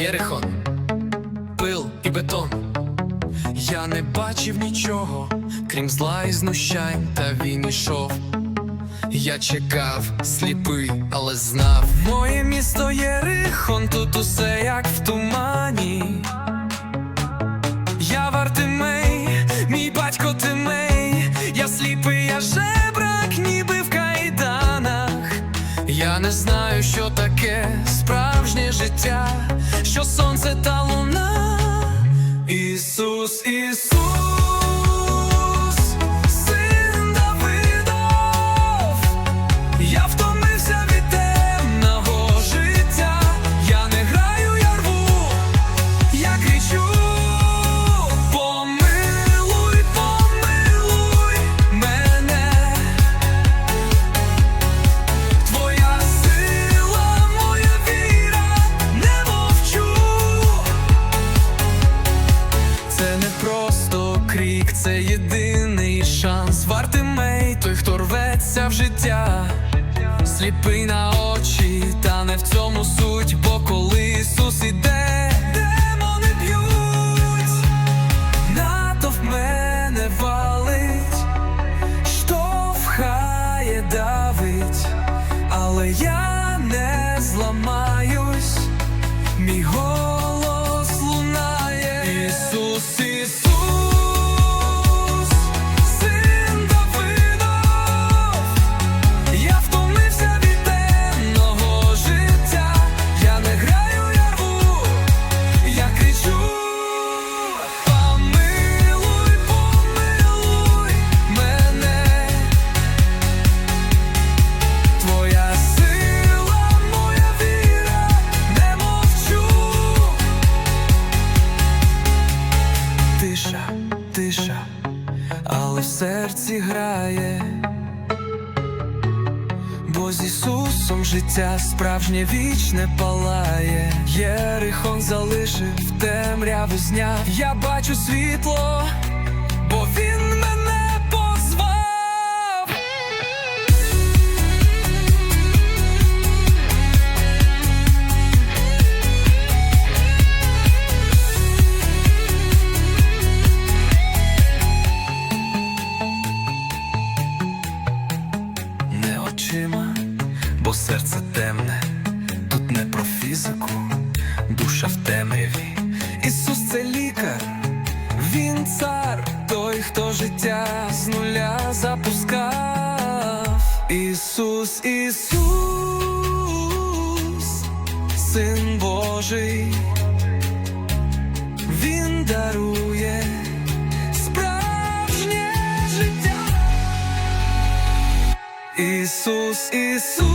Єрихон, пил і бетон. Я не бачив нічого, крім зла і знущань, та він ішов. Я чекав, сліпий, але знав. Моє місто Єрихон, тут усе як в тумані. Я не знаю, що таке справжнє життя, що сонце та луна. Сліпий на очі, та не в цьому суть, серці грає. Бо з Ісусом життя справжнє вічне палає. Єрихон залишив темряву зняв. Я бачу світло, бо серце темне, тут не про фізику, душа в темряві. Ісус це лікар, він цар, той, хто життя з нуля запускав. Ісус, Ісус, Син Божий, Він дарує. Ісус, Ісус,